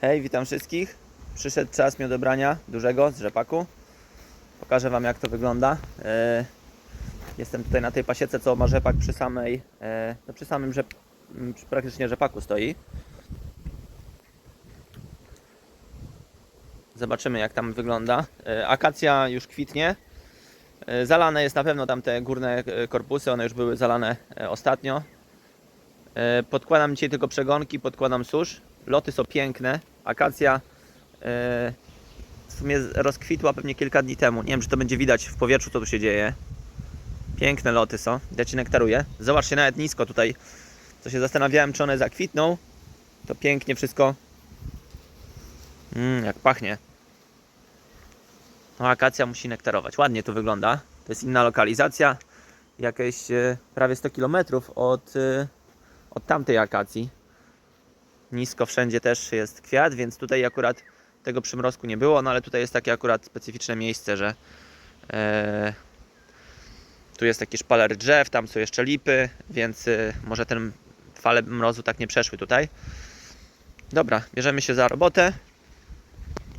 Hej, witam wszystkich. Przyszedł czas mi odebrania dużego z rzepaku. Pokażę Wam jak to wygląda. E, Jestem tutaj na tej pasiece, co ma rzepak przy samej, e, no przy samym rzep, praktycznie rzepaku stoi. Zobaczymy jak tam wygląda. E, Akacja już kwitnie. Zalane jest na pewno tam te górne korpusy, one już były zalane ostatnio. Podkładam dzisiaj tylko przegonki, podkładam susz. Loty są piękne. Akacja e, w sumie rozkwitła pewnie kilka dni temu. Nie wiem, czy to będzie widać w powietrzu, co tu się dzieje. Piękne loty są. Ja ci nektaruję. Zobaczcie, nawet nisko tutaj. Co się zastanawiałem, czy one zakwitną. To pięknie wszystko. Mmm, jak pachnie. No, akacja musi nektarować. Ładnie to wygląda. To jest inna lokalizacja. Jakieś e, prawie 100 km od, e, od tamtej akacji. Nisko wszędzie też jest kwiat, więc tutaj akurat tego przymrozku nie było, no ale tutaj jest takie akurat specyficzne miejsce, że e, tu jest taki szpaler drzew, tam są jeszcze lipy, więc e, może ten fale mrozu tak nie przeszły tutaj. Dobra, bierzemy się za robotę.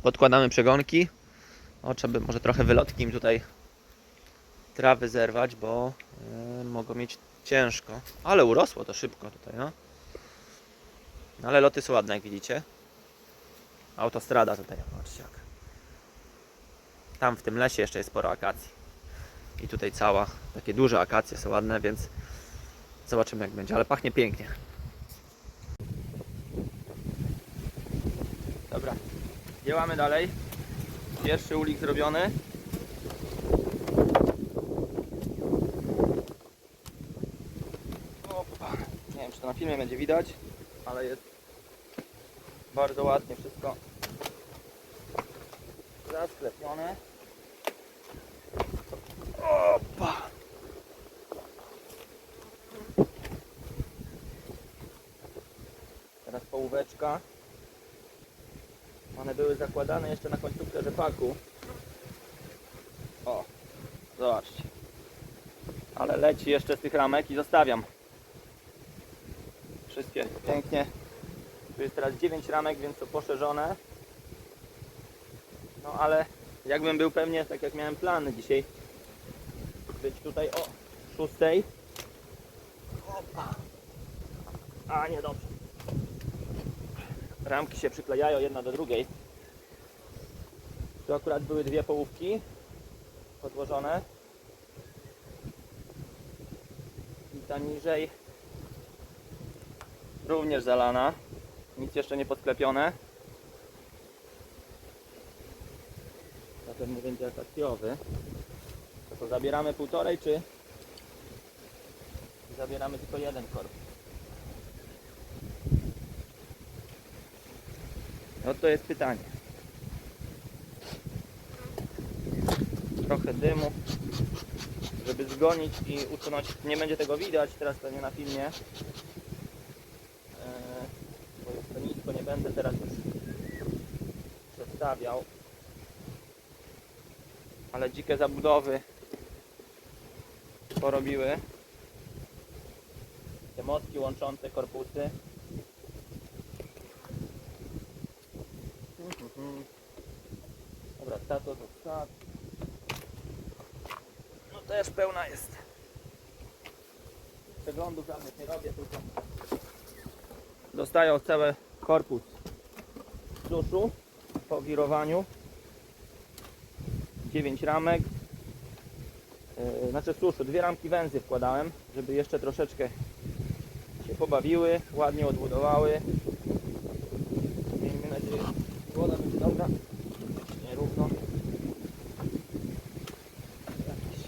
Podkładamy przegonki. O, trzeba by może trochę wylotki im tutaj trawy zerwać, bo e, mogą mieć ciężko. Ale urosło to szybko tutaj, no. No ale loty są ładne, jak widzicie. Autostrada tutaj, patrzcie jak. Tam w tym lesie jeszcze jest sporo akacji. I tutaj cała, takie duże akacje są ładne, więc zobaczymy jak będzie, ale pachnie pięknie. Dobra, działamy dalej. Pierwszy ulik zrobiony. Opa. Nie wiem czy to na filmie będzie widać, ale jest bardzo ładnie wszystko zasklepione. Opa! Teraz połóweczka. One były zakładane jeszcze na końcówkę rzepaku. O, zobaczcie. Ale leci jeszcze z tych ramek i zostawiam. Wszystkie pięknie. Tu jest teraz 9 ramek, więc to poszerzone. No ale jakbym był pewnie, tak jak miałem plany dzisiaj, być tutaj o 6. Opa. A nie dobrze. Ramki się przyklejają jedna do drugiej. Tu akurat były dwie połówki podłożone. I ta niżej również zalana. Nic jeszcze nie podklepione. Zapewne będzie akacjowy. To, to zabieramy półtorej, czy zabieramy tylko jeden korpus? No to jest pytanie. Trochę dymu, żeby zgonić i usunąć. Nie będzie tego widać teraz pewnie na filmie. Eee, Bo jest to nisko, nie będę teraz już przedstawiał. Ale dzikie zabudowy porobiły te mostki łączące korpusy. Dobra, tato to tak. No też pełna jest. Przeglądów żadnych nie robię, tylko dostają cały korpus suszu po wirowaniu. 9 ramek. Yy, znaczy suszu, dwie ramki węzy wkładałem, żeby jeszcze troszeczkę się pobawiły, ładnie odbudowały. Miejmy nadzieję, że woda będzie dobra. Nie równo. Jakiś.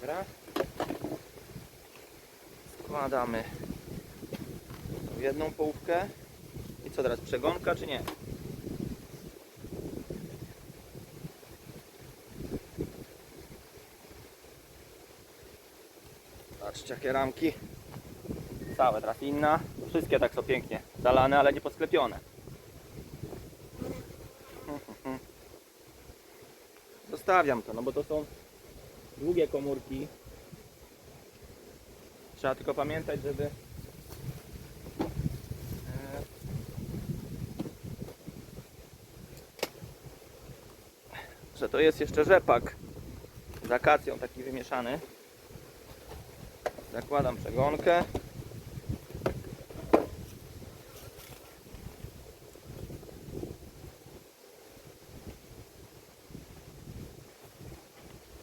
Dobra. Składamy jedną połówkę. Co teraz, przegonka czy nie? Patrzcie jakie ramki. Całe teraz inna. Wszystkie tak są pięknie zalane, ale nie podsklepione. Zostawiam to, no bo to są długie komórki. Trzeba tylko pamiętać, żeby to jest jeszcze rzepak z akacją taki wymieszany. Zakładam przegonkę.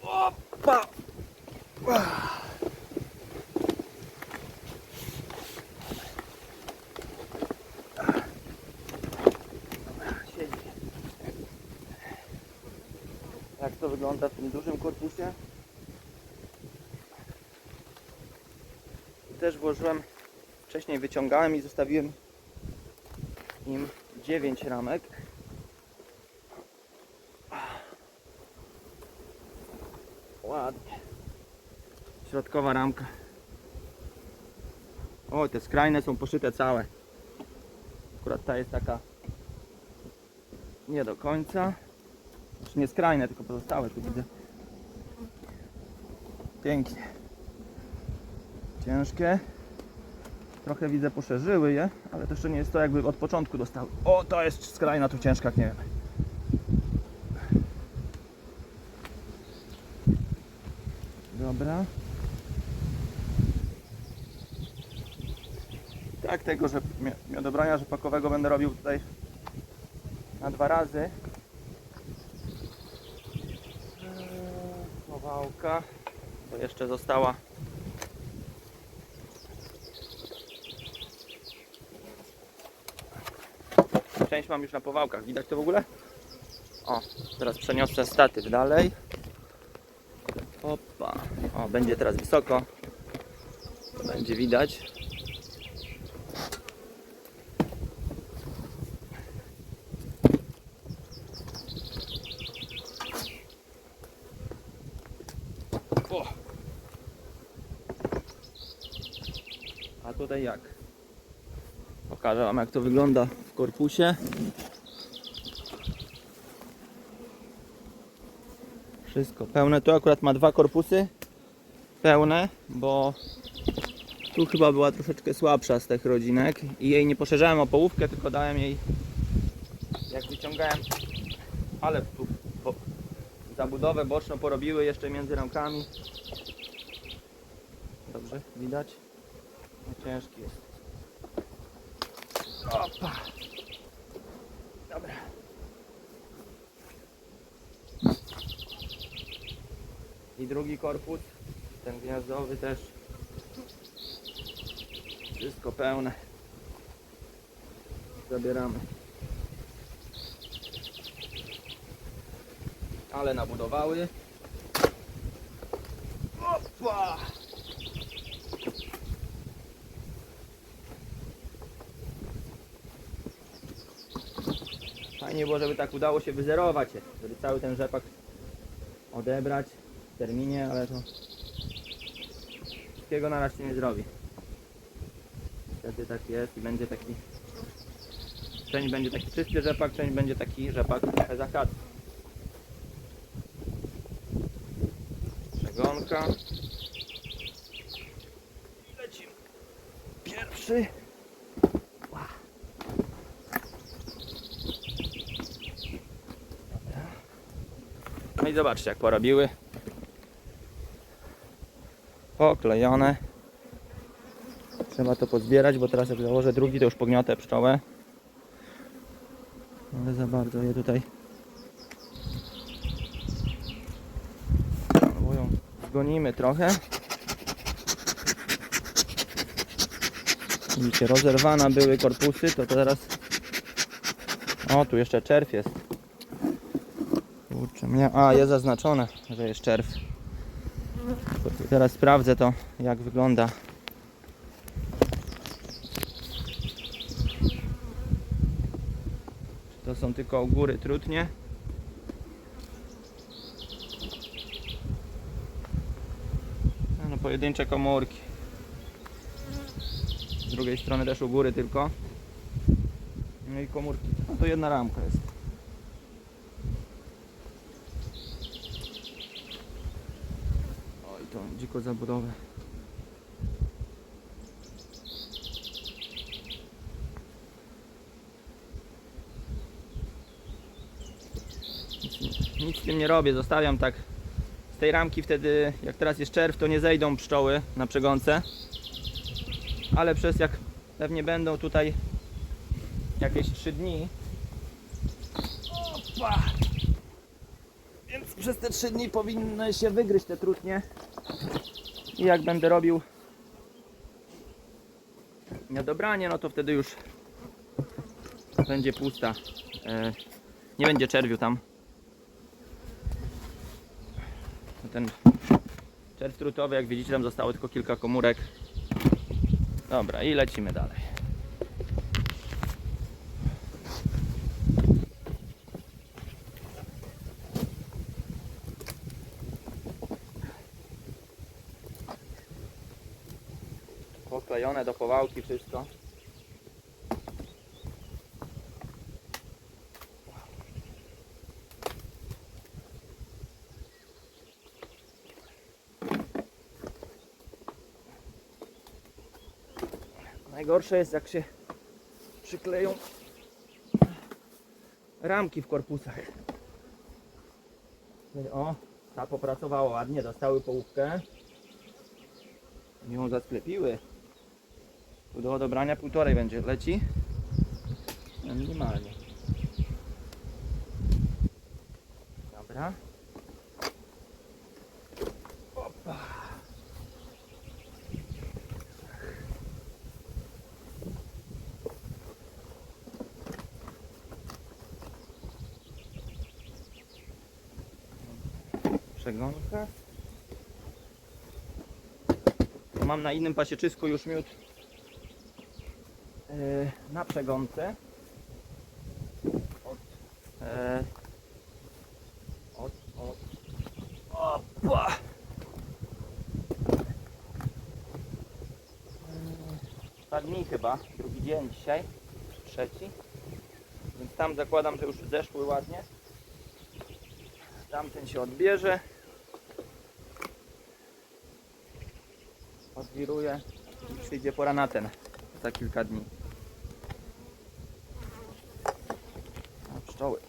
Opa! Siedzi. Jak to wygląda w tym dużym korpusie? Też włożyłem, wcześniej wyciągałem i zostawiłem im 9 ramek. Ładnie. Środkowa ramka. O, te skrajne są poszyte całe. Akurat ta jest taka nie do końca. Znaczy nie skrajne, tylko pozostałe tu widzę. Pięknie. Ciężkie. Trochę widzę poszerzyły je, ale to jeszcze nie jest to jakby od początku dostały. O, to jest skrajna tu ciężka, nie wiem. Dobra. Tak, tego, że mio- miodobrania rzepakowego będę robił tutaj na dwa razy. Powałka. To jeszcze została. Część mam już na powałkach. Widać to w ogóle? O, teraz przeniosę statyw dalej. Opa. O, będzie teraz wysoko. Będzie widać. O. Jak? Pokażę Wam jak to wygląda w korpusie. Wszystko pełne. Tu akurat ma dwa korpusy pełne, bo tu chyba była troszeczkę słabsza z tych rodzinek i jej nie poszerzałem o połówkę, tylko dałem jej jak wyciągałem, ale tu po, zabudowę boczną porobiły jeszcze między ramkami. Dobrze, widać? Ciężki jest. Opa. Dobra. I drugi korpus, ten gniazdowy też. Wszystko pełne. Zabieramy. Ale nabudowały. Opa! Fajnie było, żeby tak udało się wyzerować żeby cały ten rzepak odebrać w terminie, ale to wszystkiego na raz się nie zrobi. Niestety tak jest i będzie taki część będzie taki czysty rzepak, część będzie taki rzepak bez akacji. Przegonka. I lecimy. Pierwszy. Ła. Dobra. No i zobaczcie jak porobiły. Poklejone. Trzeba to pozbierać, bo teraz jak założę drugi, to już pogniotę pszczołę. Ale za bardzo je tutaj Albo ją zgonimy trochę. Widzicie, rozerwana były korpusy, to teraz... O, tu jeszcze czerw jest. Kurczę, mnie... A, jest zaznaczone, że jest czerw. Teraz sprawdzę to, jak wygląda. To są tylko góry trutnie? No pojedyncze komórki. Z drugiej strony też u góry tylko. No i komórki. No to jedna ramka jest. Oj, to dziko zabudowę. Nic z tym nie robię, zostawiam tak z tej ramki wtedy, jak teraz jest czerw, to nie zejdą pszczoły na przegące. Ale przez jak pewnie będą tutaj jakieś 3 dni. Opa! Więc przez te 3 dni powinny się wygryźć te trutnie. I jak będę robił niedobranie, no to wtedy już będzie pusta. E, nie będzie czerwiu tam. Ten czerw trutowy, jak widzicie, tam zostało tylko kilka komórek. Dobra, i lecimy dalej. Poklejone do powałki wszystko. Najgorsze jest jak się przykleją ramki w korpusach. O, ta popracowała ładnie, dostały połówkę. Ją zasklepiły. Do odebrania półtorej będzie. Leci? No, minimalnie. Dobra. Opa. Przegonka. Mam na innym pasieczysku już miód na przegonce. Od, e, od, od, opa! E, Dwa dni chyba, drugi dzień dzisiaj, trzeci. Więc tam zakładam, że już zeszły ładnie. Tamten się odbierze. Odwiruje i przyjdzie pora na ten za kilka dni. A pszczoły.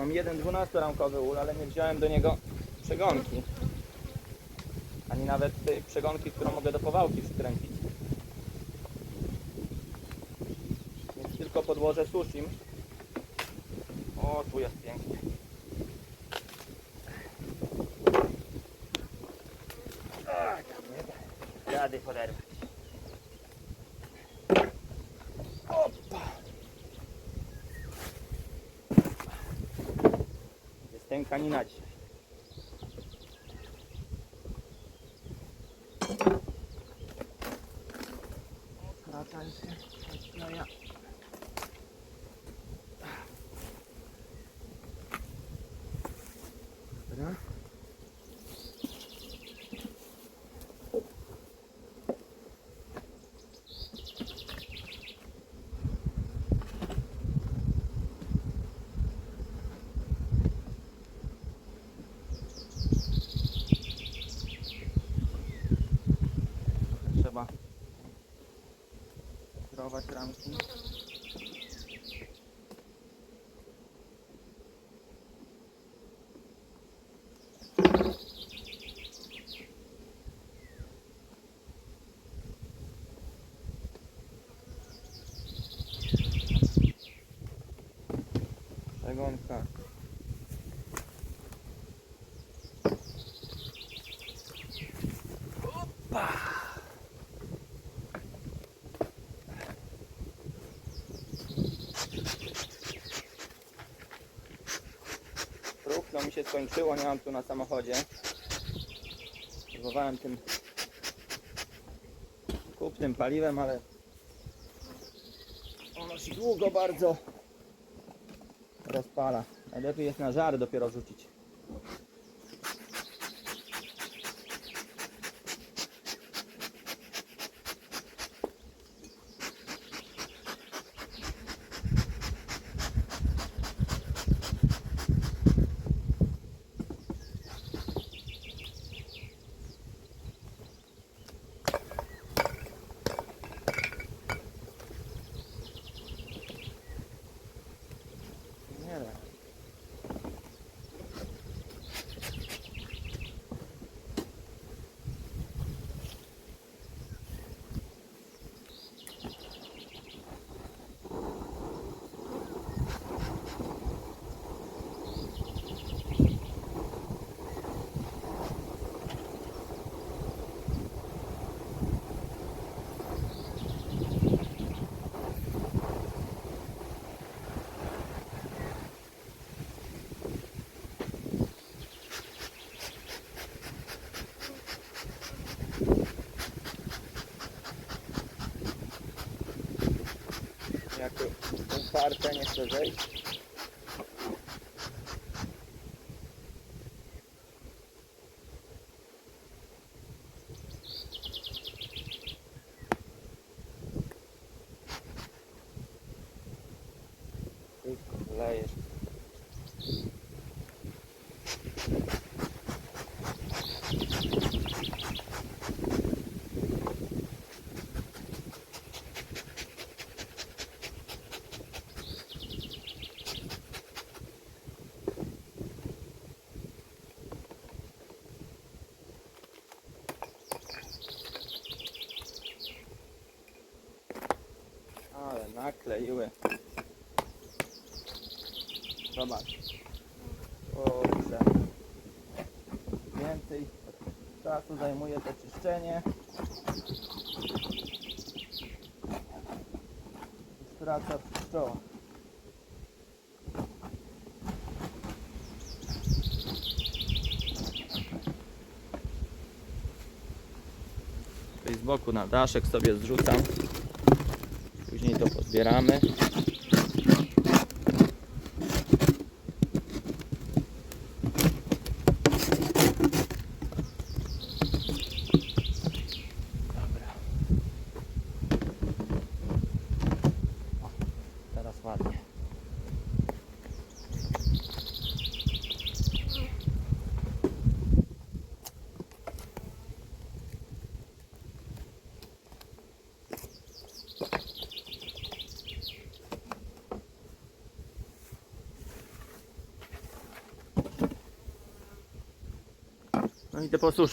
Mam jeden 12-ramkowy ul, ale nie wziąłem do niego przegonki. Ani nawet tej przegonki, którą mogę do powałki przykręcić. Więc tylko podłożę sushim. O, tu jest pięknie. Jest tękanina dzisiaj. Sterować ramki. Przegonka. Próchno mi się skończyło, nie mam tu na samochodzie. Próbowałem tym kupnym paliwem, ale ono się długo bardzo rozpala. Najlepiej jest na żary dopiero rzucić. estar bem esta. Zobacz. Kurczę. Więcej czasu zajmuje to czyszczenie. Niż praca pszczoła. Z boku na daszek sobie zrzucam. Później to pozbieramy. Dobra. O, teraz ładnie. No i to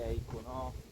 Ecco, no?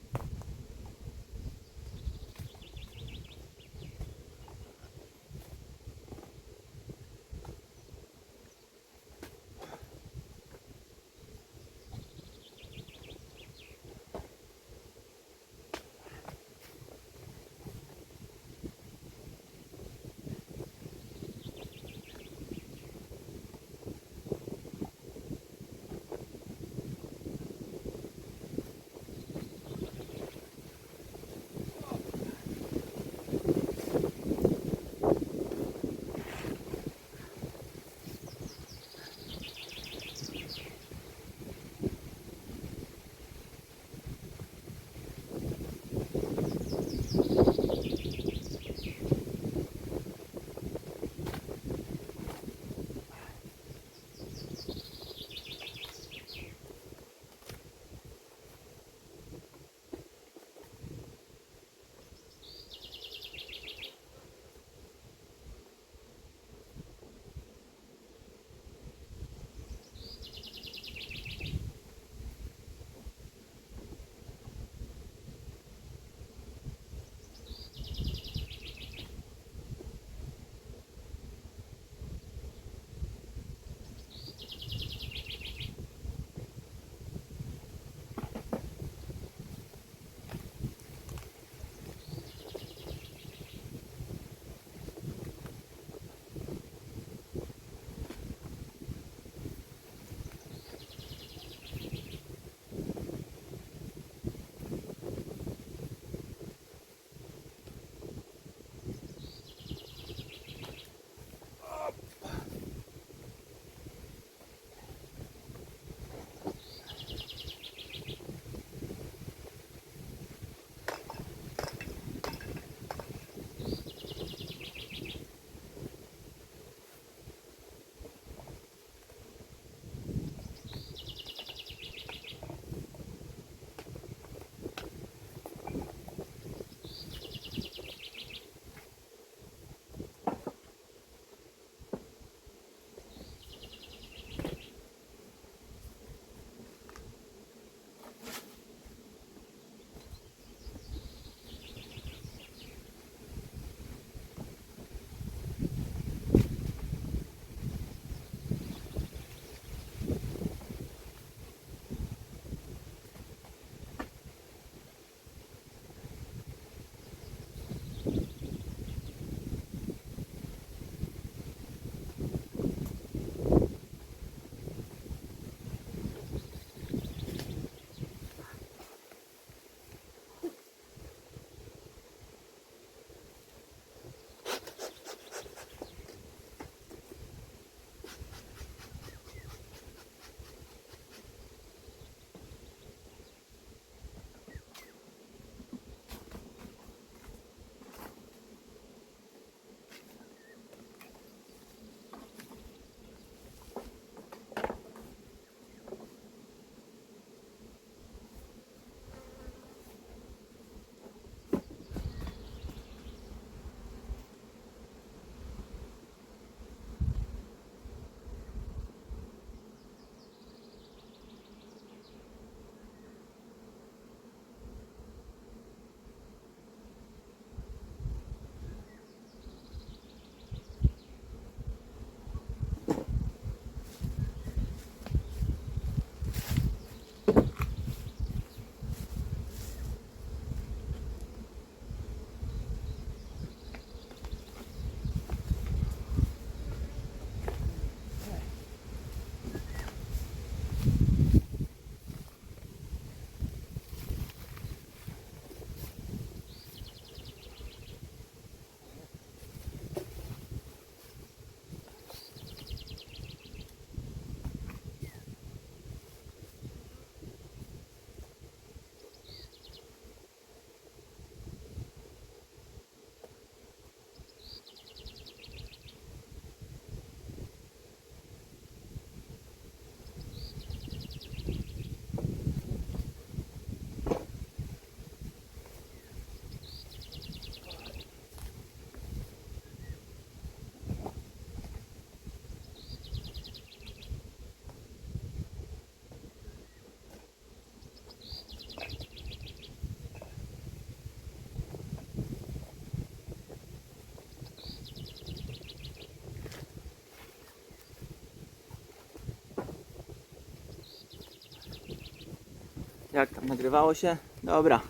Jak tam nagrywało się? Dobra.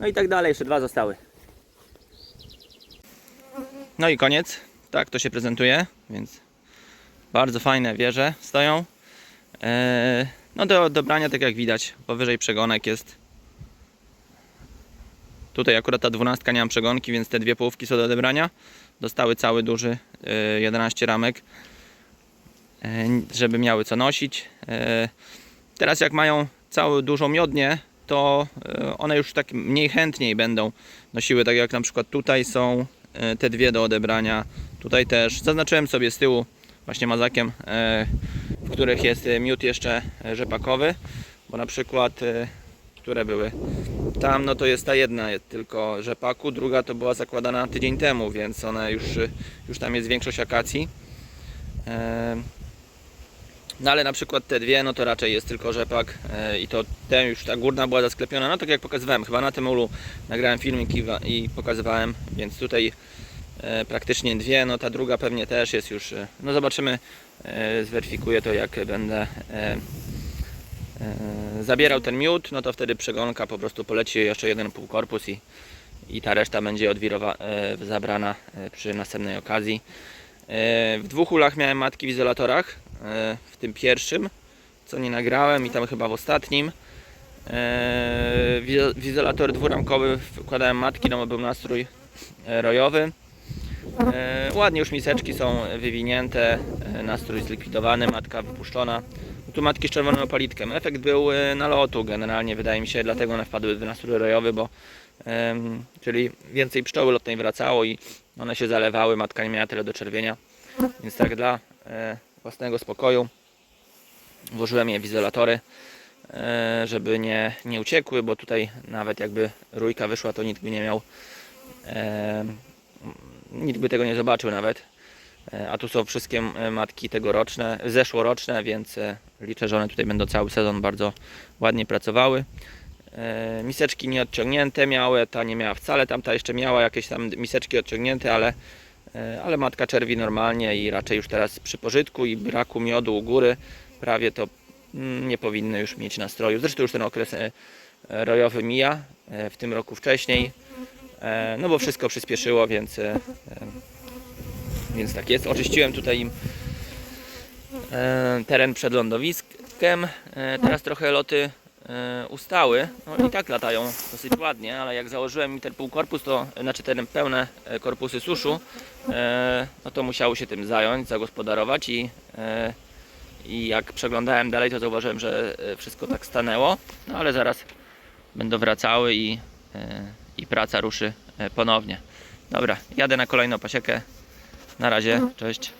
No i tak dalej, jeszcze dwa zostały. No i koniec. Tak to się prezentuje, więc bardzo fajne wieże stoją. Eee, no do dobrania, tak jak widać, powyżej przegonek jest. Tutaj akurat ta dwunastka nie mam przegonki, więc te dwie połówki są do odebrania. Dostały cały duży, e, 11 ramek, e, żeby miały co nosić. Teraz jak mają całą dużą miodnię, to e, one już tak mniej chętniej będą nosiły, tak jak na przykład tutaj są e, te dwie do odebrania. Tutaj też zaznaczyłem sobie z tyłu właśnie mazakiem, e, w których jest miód jeszcze rzepakowy, bo na przykład które były tam, no to jest ta jedna tylko rzepaku, druga to była zakładana tydzień temu, więc ona już, już tam jest większość akacji. No ale na przykład te dwie, no to raczej jest tylko rzepak e, i to ten już ta górna była zasklepiona, no tak jak pokazywałem, chyba na tym ulu nagrałem filmik i, i pokazywałem, więc tutaj e, praktycznie dwie, no ta druga pewnie też jest już, e, no zobaczymy, zweryfikuję to jak będę zabierał ten miód, no to wtedy przegonka po prostu poleci jeszcze jeden pół korpus i, i ta reszta będzie odwirowa, zabrana przy następnej okazji. W dwóch ulach miałem matki w izolatorach. W tym pierwszym, co nie nagrałem, i tam chyba w ostatnim. E, W izo- w izolator dwuramkowy wkładałem matki, no bo był nastrój e, rojowy. E, Ładnie już miseczki są wywinięte, nastrój zlikwidowany, matka wypuszczona. Tu matki z czerwonym opalitkiem. Efekt był nalotu generalnie, wydaje mi się, dlatego one wpadły w nastrój rojowy, bo czyli więcej pszczoły lotnej wracało i one się zalewały, matka nie miała tyle do czerwienia. Więc tak dla własnego spokoju włożyłem je w izolatory, e, żeby nie, nie uciekły, bo tutaj nawet jakby rójka wyszła, to nikt by nie miał, e, nikt by tego nie zobaczył nawet. E, A tu są wszystkie matki tegoroczne, zeszłoroczne, więc liczę, że one tutaj będą cały sezon bardzo ładnie pracowały. Miseczki nieodciągnięte miały, ta nie miała wcale, tamta jeszcze miała jakieś tam miseczki odciągnięte, ale, ale matka czerwi normalnie i raczej już teraz przy pożytku i braku miodu u góry prawie to mm, nie powinny już mieć nastroju. Zresztą już ten okres e, e, rojowy mija, e, w tym roku wcześniej, e, no bo wszystko przyspieszyło, więc, e, e, więc tak jest. Oczyściłem tutaj im e, teren przed lądowiskiem. E, Teraz trochę loty e, ustały. No i tak latają dosyć ładnie, ale jak założyłem im ten półkorpus, to znaczy ten pełne e, korpusy suszu, e, no to musiało się tym zająć, zagospodarować i, e, i jak przeglądałem dalej, to zauważyłem, że e, wszystko tak stanęło, no ale zaraz będą wracały i, e, i praca ruszy e, ponownie. Dobra, jadę na kolejną pasiekę. Na razie, cześć.